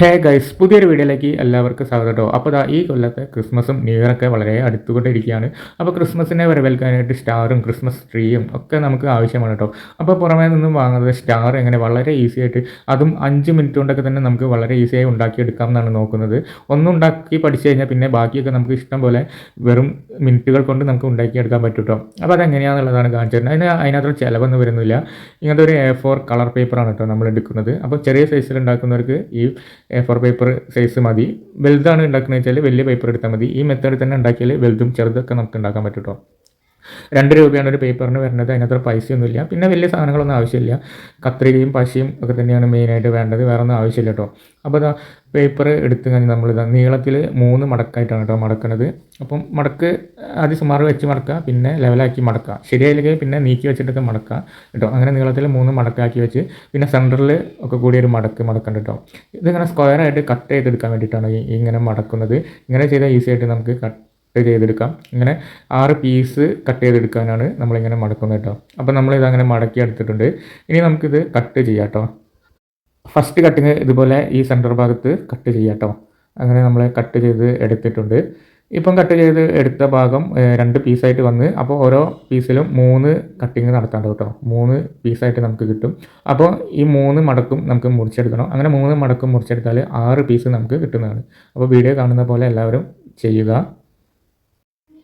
Hey guys പുതിയൊരു വീഡിയോയിലേക്ക് എല്ലാവർക്കും സ്വാഗതം കേട്ടോ അപ്പോൾ ഈ കൊല്ലത്തെ ക്രിസ്മസും ന്യൂ ഇയറൊക്കെ വളരെ അടുത്തുകൊണ്ടിരിക്കുകയാണ്. അപ്പോൾ ക്രിസ്മസിനെ വരവേൽക്കാനായിട്ട് സ്റ്റാറും ക്രിസ്മസ് ട്രീയും ഒക്കെ നമുക്ക് ആവശ്യമാണ് കേട്ടോ അപ്പോൾ പുറമേ നിന്നും വാങ്ങുന്നത് സ്റ്റാർ എങ്ങനെ വളരെ ഈസി ആയിട്ട് അതും അഞ്ച് മിനിറ്റ് കൊണ്ടൊക്കെ തന്നെ നമുക്ക് വളരെ ഈസിയായി ഉണ്ടാക്കിയെടുക്കാം എന്നാണ് നോക്കുന്നത്. ഒന്നുണ്ടാക്കി പഠിച്ചു കഴിഞ്ഞാൽ പിന്നെ ബാക്കിയൊക്കെ നമുക്ക് ഇഷ്ടം പോലെ വെറും മിനിറ്റുകൾ കൊണ്ട് നമുക്ക് ഉണ്ടാക്കിയെടുക്കാൻ പറ്റും കേട്ടോ അപ്പോൾ അതെങ്ങനെയാണെന്നുള്ളതാണ് കാണിച്ചു തരുന്നത്. അതിന് അതിനകത്തൊരു ചിലവൊന്നും വരുന്നില്ല. ഇങ്ങനത്തെ ഒരു എ ഫോർ കളർ പേപ്പറാണ് കേട്ടോ നമ്മൾ എടുക്കുന്നത് അപ്പോൾ ചെറിയ സൈസിൽ ഉണ്ടാക്കുന്നവർക്ക് ഈ എ ഫോർ പേപ്പർ സൈസ് മതി. വലുതാണ് ഉണ്ടാക്കുന്നത് വെച്ചാൽ വലിയ പേപ്പർ എടുത്താൽ മതി. ഈ മെത്തേഡ് തന്നെ ഉണ്ടാക്കിയാൽ വലുതും ചെറുതൊക്കെ നമുക്ക് ഉണ്ടാക്കാൻ പറ്റും കേട്ടോ രണ്ട് രൂപയാണ് ഒരു പേപ്പറിന് വരുന്നത്. അതിനകത്ത് പൈസയൊന്നുമില്ല. പിന്നെ വലിയ സാധനങ്ങളൊന്നും ആവശ്യമില്ല. കത്രികയും പശയും ഒക്കെ തന്നെയാണ് മെയിനായിട്ട് വേണ്ടത്. വേറെ ഒന്നും ആവശ്യമില്ല കേട്ടോ അപ്പോൾ പേപ്പർ എടുത്ത് കഴിഞ്ഞ് നമ്മൾ ഇതാ നീളത്തിൽ മൂന്ന് മടക്കായിട്ടാണ് കേട്ടോ മടക്കുന്നത് അപ്പം മടക്ക് ആദ്യം സുമാറ് വെച്ച് മടക്കുക പിന്നെ ലെവലാക്കി മടക്കുക. ശരിയായില്ലെങ്കിൽ പിന്നെ നീക്കി വെച്ചിട്ടൊക്കെ മടക്കുക കേട്ടോ അങ്ങനെ നീളത്തിൽ മൂന്ന് മടക്കാക്കി വെച്ച് പിന്നെ സെന്ററിൽ ഒക്കെ കൂടി ഒരു മടക്ക് മടക്കണം കേട്ടോ ഇതിങ്ങനെ സ്ക്വയറായിട്ട് കട്ട് ചെയ്തെടുക്കാൻ വേണ്ടിയിട്ടാണ് ഇങ്ങനെ മടക്കുന്നത്. ഇങ്ങനെ ചെയ്താൽ ഈസി ആയിട്ട് നമുക്ക് കട്ട് ചെയ്തെടുക്കാം. ഇങ്ങനെ ആറ് പീസ് കട്ട് ചെയ്തെടുക്കാനാണ് നമ്മളിങ്ങനെ മടക്കുന്നത് കേട്ടോ. അപ്പോൾ നമ്മളിത് അങ്ങനെ മടക്കി എടുത്തിട്ടുണ്ട്. ഇനി നമുക്കിത് കട്ട് ചെയ്യാം കേട്ടോ. ഫസ്റ്റ് കട്ടിങ് ഇതുപോലെ ഈ സെന്റർ ഭാഗത്ത് കട്ട് ചെയ്യാം കേട്ടോ. അങ്ങനെ നമ്മൾ കട്ട് ചെയ്ത് എടുത്തിട്ടുണ്ട്. ഇപ്പം കട്ട് ചെയ്ത് എടുത്ത ഭാഗം രണ്ട് പീസായിട്ട് വന്ന് അപ്പോൾ ഓരോ പീസിലും മൂന്ന് കട്ടിങ് നടത്താണ്ട് കേട്ടോ. മൂന്ന് പീസായിട്ട് നമുക്ക് കിട്ടും. അപ്പോൾ ഈ മൂന്ന് മടക്കും നമുക്ക് മുറിച്ചെടുക്കണം. അങ്ങനെ മൂന്ന് മടക്കും മുറിച്ചെടുത്താൽ ആറ് പീസ് നമുക്ക് കിട്ടുന്നതാണ്. അപ്പോൾ വീഡിയോ കാണുന്ന പോലെ എല്ലാവരും ചെയ്യുക.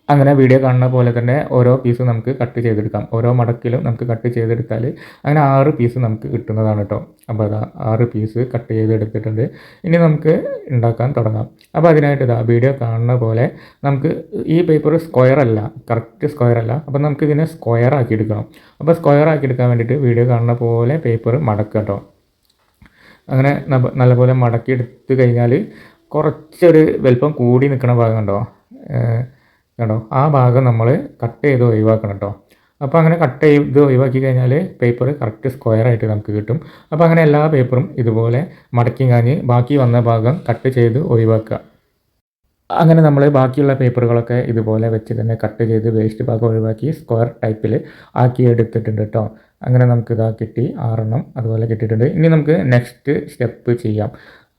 അങ്ങനെ വീഡിയോ കാണുന്ന പോലെ തന്നെ ഓരോ പീസ് നമുക്ക് കട്ട് ചെയ്തെടുക്കാം. ഓരോ മടക്കിലും നമുക്ക് കട്ട് ചെയ്തെടുത്താൽ അങ്ങനെ ആറ് പീസ് നമുക്ക് കിട്ടുന്നതാണ് കേട്ടോ അപ്പോൾ അതാ ആറ് പീസ് കട്ട് ചെയ്തെടുത്തിട്ടുണ്ട്. ഇനി നമുക്ക് ഉണ്ടാക്കാൻ തുടങ്ങാം. അപ്പോൾ അതിനായിട്ട് ഇതാ വീഡിയോ കാണുന്ന പോലെ നമുക്ക് ഈ പേപ്പർ സ്ക്വയർ അല്ല കറക്റ്റ് സ്ക്വയർ അല്ല. അപ്പോൾ നമുക്ക് ഇതിനെ സ്ക്വയർ ആക്കി എടുക്കണം. അപ്പോൾ സ്ക്വയർ ആക്കി എടുക്കാൻ വേണ്ടിയിട്ട് വീഡിയോ കാണുന്ന പോലെ പേപ്പർ മടക്കുക കേട്ടോ അങ്ങനെ നല്ലപോലെ മടക്കി എടുത്തു കഴിഞ്ഞാൽ കുറച്ചൊരു വലിപ്പം കൂടി നിൽക്കുന്ന ഭാഗം കണ്ടോ? കണ്ടോ? ആ ഭാഗം നമ്മൾ കട്ട് ചെയ്ത് ഒഴിവാക്കണം കേട്ടോ. അപ്പോൾ അങ്ങനെ കട്ട് ചെയ്ത് ഒഴിവാക്കി കഴിഞ്ഞാൽ പേപ്പർ കറക്റ്റ് സ്ക്വയർ ആയിട്ട് നമുക്ക് കിട്ടും. അപ്പോൾ അങ്ങനെ എല്ലാ പേപ്പറും ഇതുപോലെ മടക്കി കാഞ്ഞ് ബാക്കി വന്ന ഭാഗം കട്ട് ചെയ്ത് ഒഴിവാക്കുക. അങ്ങനെ നമ്മൾ ബാക്കിയുള്ള പേപ്പറുകളൊക്കെ ഇതുപോലെ വെച്ച് തന്നെ കട്ട് ചെയ്ത് വേസ്റ്റ് ഭാഗം ഒഴിവാക്കി സ്ക്വയർ ടൈപ്പിൽ ആക്കി എടുത്തിട്ടുണ്ട് കേട്ടോ. അങ്ങനെ നമുക്ക് ഇതാ കിട്ടി ആറെണ്ണം അതുപോലെ കിട്ടിയിട്ടുണ്ട്. ഇനി നമുക്ക് നെക്സ്റ്റ് സ്റ്റെപ്പ് ചെയ്യാം.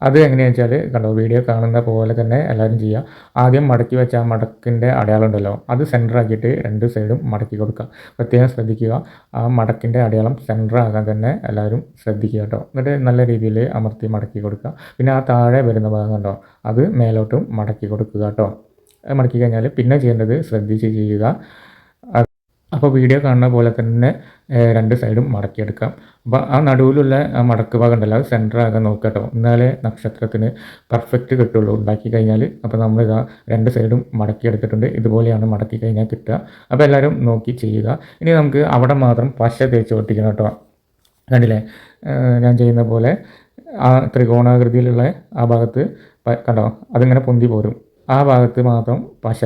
അത് എങ്ങനെയാണെന്ന് വെച്ചാൽ കണ്ടോ വീഡിയോ കാണുന്ന പോലെ തന്നെ എല്ലാവരും ചെയ്യുക ആദ്യം മടക്കി വെച്ച ആ മടക്കിന്റെ അടയാളം ഉണ്ടല്ലോ അത് സെന്റർ ആക്കിയിട്ട് രണ്ട് സൈഡും മടക്കി കൊടുക്കുക പ്രത്യേകം ശ്രദ്ധിക്കുക ആ മടക്കിന്റെ അടയാളം സെന്റർ തന്നെ എല്ലാവരും ശ്രദ്ധിക്കുക കേട്ടോ. എന്നിട്ട് നല്ല രീതിയിൽ അമർത്തി മടക്കി കൊടുക്കുക പിന്നെ ആ താഴെ വരുന്ന ഭാഗം കണ്ടോ അത് മേലോട്ടും മടക്കി കൊടുക്കുക കേട്ടോ. മടക്കി കഴിഞ്ഞാൽ പിന്നെ ചെയ്യേണ്ടത് ശ്രദ്ധിച്ച് ചെയ്യുക. അപ്പോൾ വീഡിയോ കാണുന്ന പോലെ തന്നെ രണ്ട് സൈഡും മടക്കിയെടുക്കാം. അപ്പോൾ ആ നടുവിലുള്ള ആ മടക്ക് ഭാഗം ഉണ്ടല്ലോ അത് സെന്റർ ആകാൻ നോക്കുക കേട്ടോ. എന്നാലേ നക്ഷത്രത്തിന് പെർഫെക്റ്റ് കിട്ടുള്ളൂ. ഉണ്ടാക്കി കഴിഞ്ഞാൽ അപ്പോൾ നമ്മൾ ഇതാ രണ്ട് സൈഡും മടക്കിയെടുത്തിട്ടുണ്ട്. ഇതുപോലെയാണ് മടക്കി കഴിഞ്ഞാൽ കിട്ടുക. അപ്പോൾ എല്ലാവരും നോക്കി ചെയ്യുക. ഇനി നമുക്ക് അവിടെ മാത്രം പശ തേച്ച് ഒട്ടിക്കണം കേട്ടോ. കണ്ടില്ലേ? ഞാൻ ചെയ്യുന്ന പോലെ ആ ത്രികോണാകൃതിയിലുള്ള ആ ഭാഗത്ത് കണ്ടോ? അതിങ്ങനെ പൊന്തി പോരും. ആ ഭാഗത്ത് മാത്രം പശ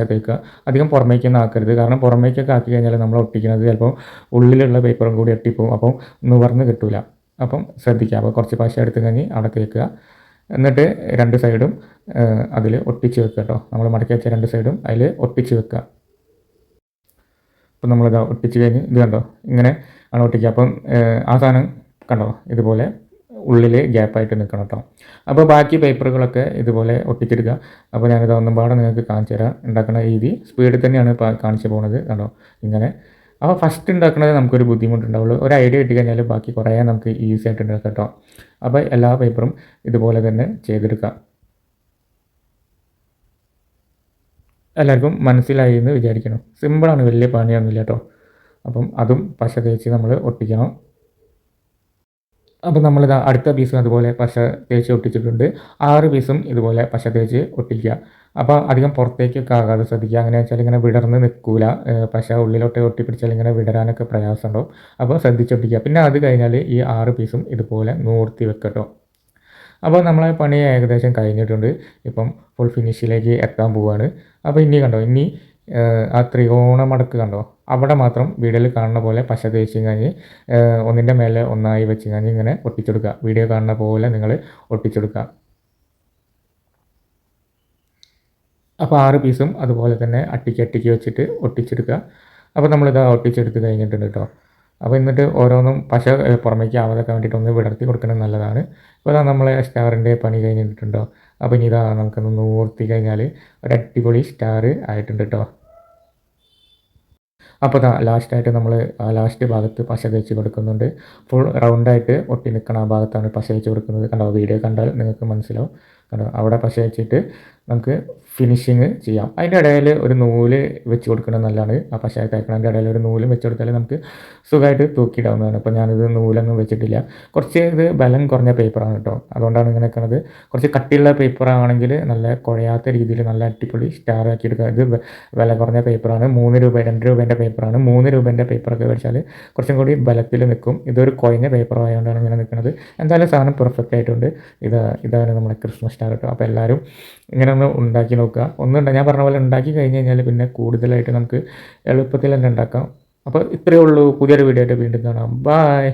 അധികം പുറമേക്കൊന്നും ആക്കരുത്. കാരണം പുറമേക്കൊക്കെ ആക്കി കഴിഞ്ഞാൽ നമ്മൾ ഒട്ടിക്കുന്നത് ചിലപ്പോൾ ഉള്ളിലുള്ള പേപ്പറും കൂടി ഒട്ടിപ്പോവും. അപ്പം നിവർന്ന് കിട്ടില്ല അപ്പം ശ്രദ്ധിക്കുക. അപ്പോൾ കുറച്ച് പശ എടുത്ത് കഴിഞ്ഞ് അവിടെ തേക്കുക. എന്നിട്ട് രണ്ട് സൈഡും അതിൽ ഒട്ടിച്ച് വെക്കുക കേട്ടോ. നമ്മൾ മടക്കി വെച്ച രണ്ട് സൈഡും അതിൽ ഒട്ടിച്ച് വെക്കുക. അപ്പം നമ്മളിത് ഒട്ടിച്ച് കഴിഞ്ഞ് ഇത് കണ്ടോ? ഇങ്ങനെ ആണ് ഒട്ടിക്കുക. അപ്പം ആ സാധനം കണ്ടോ? ഇതുപോലെ ഉള്ളിൽ ഗ്യാപ്പായിട്ട് നിൽക്കണം കേട്ടോ അപ്പോൾ ബാക്കി പേപ്പറുകളൊക്കെ ഇതുപോലെ ഒട്ടിച്ചെടുക്കുക അപ്പോൾ ഞാനിത് ഒന്നും പാടെ നിങ്ങൾക്ക് കാണിച്ചു തരാം. ഉണ്ടാക്കുന്ന രീതി സ്പീഡിൽ തന്നെയാണ് കാണിച്ചു പോകുന്നത് കണ്ടോ? ഇങ്ങനെ. അപ്പോൾ ഫസ്റ്റ് ഉണ്ടാക്കുന്നത് നമുക്കൊരു ബുദ്ധിമുട്ടുണ്ടാവുള്ളൂ. ഒരു ഐഡിയ കിട്ടി കഴിഞ്ഞാൽ ബാക്കി കുറേ നമുക്ക് ഈസി ആയിട്ട് ഉണ്ടാക്കാം കേട്ടോ അപ്പോൾ എല്ലാ പേപ്പറും ഇതുപോലെ തന്നെ ചെയ്തെടുക്കാം. എല്ലാവർക്കും മനസ്സിലായി എന്ന് വിചാരിക്കണം സിമ്പിളാണ് വലിയ പണിയൊന്നുമില്ല കേട്ടോ അപ്പം അതും പശ തേച്ച് നമ്മൾ ഒട്ടിക്കണം. അപ്പം നമ്മളിത് അടുത്ത പീസും അതുപോലെ പശ തേച്ച് ഒട്ടിച്ചിട്ടുണ്ട്. ആറ് പീസും ഇതുപോലെ പശ തേച്ച് ഒട്ടിക്കുക. അപ്പോൾ അധികം പുറത്തേക്കൊക്കെ ആകാതെ ശ്രദ്ധിക്കുക. അങ്ങനെ വെച്ചാൽ ഇങ്ങനെ വിടർന്ന് നിൽക്കൂല. പശ ഉള്ളിലോട്ട് ഒട്ടിപ്പിടിച്ചാൽ ഇങ്ങനെ വിടരാനൊക്കെ പ്രയാസമുണ്ടാവും. അപ്പോൾ ശ്രദ്ധിച്ചൊട്ടിക്കുക പിന്നെ അത് കഴിഞ്ഞാൽ ഈ ആറ് പീസും ഇതുപോലെ നൂർത്തി വെക്കട്ടോ അപ്പോൾ നമ്മളെ പണി ഏകദേശം കഴിഞ്ഞിട്ടുണ്ട്. ഇപ്പം ഫുൾ ഫിനിഷിലേക്ക് എത്താൻ പോവുകയാണ് അപ്പോൾ ഇനി കണ്ടോ? ഇനി ആ ത്രികോണ മടക്ക് കണ്ടോ? അവിടെ മാത്രം വീഡിയോയിൽ കാണുന്ന പോലെ പശ തേച്ച് കഴിഞ്ഞ് ഒന്നിന്റെ മേലെ ഒന്നായി വെച്ച് കഴിഞ്ഞ് ഇങ്ങനെ ഒട്ടിച്ചെടുക്കുക. വീഡിയോ കാണുന്ന പോലെ നിങ്ങൾ ഒട്ടിച്ചെടുക്കുക. അപ്പോൾ ആറ് പീസും അതുപോലെ തന്നെ അട്ടിക്ക് അട്ടിക്ക് വെച്ചിട്ട് ഒട്ടിച്ചെടുക്കുക. അപ്പോൾ നമ്മളിത് ഒട്ടിച്ചെടുത്ത് കഴിഞ്ഞിട്ടുണ്ട് കേട്ടോ അപ്പോൾ എന്നിട്ട് ഓരോന്നും പശ പുറമേക്ക് ആവാതൊക്കെ വേണ്ടിയിട്ട് ഒന്ന് വിടർത്തി കൊടുക്കുന്നത് നല്ലതാണ്. ഇപ്പോൾ അതാ നമ്മളെ സ്റ്റാറിന്റെ പണി കഴിഞ്ഞിട്ടുണ്ടോ അപ്പോൾ ഇനി ഇതാ നമുക്കൊന്ന് നൂർത്തി കഴിഞ്ഞാൽ ഒരു അടിപൊളി സ്റ്റാർ ആയിട്ടുണ്ട് കേട്ടോ അപ്പോൾ ദാ ലാസ്റ്റായിട്ട് നമ്മൾ ആ ലാസ്റ്റ് ഭാഗത്ത് പശ തേച്ച് കൊടുക്കുന്നുണ്ട്. ഫുൾ റൗണ്ടായിട്ട് ഒട്ടി നിൽക്കണ ആ ഭാഗത്താണ് പശ വെച്ച് കൊടുക്കുന്നത്. കണ്ടോ? വീഡിയോ കണ്ടാൽ നിങ്ങൾക്ക് മനസ്സിലാവും. കണ്ടോ? അവിടെ പശ വെച്ചിട്ട് നമുക്ക് ഫിനിഷിങ് ചെയ്യാം. അതിന്റെ ഇടയിൽ ഒരു നൂൽ വെച്ച് കൊടുക്കുന്നത് നല്ലതാണ്. ആ പശ തേക്കണതിന്റെ ഇടയിൽ ഒരു നൂലും വെച്ച് കൊടുത്താൽ നമുക്ക് സുഖമായിട്ട് തൂക്കിയിടാവുന്നതാണ്. ഇപ്പോൾ ഞാനിത് നൂലൊന്നും വെച്ചിട്ടില്ല. കുറച്ച് ഇത് ബലം കുറഞ്ഞ പേപ്പറാണ് കേട്ടോ. അതുകൊണ്ടാണ് ഇങ്ങനെ വെക്കണത്. കുറച്ച് കട്ടിയുള്ള പേപ്പറാണെങ്കിൽ നല്ല കുഴയാത്ത രീതിയിൽ നല്ല അടിപൊളി സ്റ്റാർ ആക്കി എടുക്കുക. ഇത് വില കുറഞ്ഞ പേപ്പറാണ്. മൂന്ന് രൂപ രണ്ട് രൂപേന്റെ പേപ്പറാണ്. മൂന്ന് രൂപേന്റെ പേപ്പറൊക്കെ വെച്ചാൽ കുറച്ചും കൂടി ബലത്തിൽ നിൽക്കും. ഇതൊരു കുഴഞ്ഞ പേപ്പർ ആയതുകൊണ്ടാണ് ഇങ്ങനെ നിൽക്കുന്നത് എന്തായാലും സാധനം പെർഫെക്റ്റ് ആയിട്ടുണ്ട്. ഇത് ഇതാണ് നമ്മുടെ ക്രിസ്മസ് സ്റ്റാർ കേട്ടോ. അപ്പോൾ എല്ലാവരും ഇങ്ങനെ ഒന്ന് ഉണ്ടാക്കി നോക്കുക. ഒന്നുണ്ട് ഞാൻ പറഞ്ഞ പോലെ ഉണ്ടാക്കി കഴിഞ്ഞ് കഴിഞ്ഞാൽ പിന്നെ കൂടുതലായിട്ട് നമുക്ക് എളുപ്പത്തിൽ തന്നെ ഉണ്ടാക്കാം. അപ്പോൾ ഇത്രയേ ഉള്ളൂ. പുതിയൊരു വീഡിയോ ആയിട്ട് വീണ്ടും കാണാം. ബായ്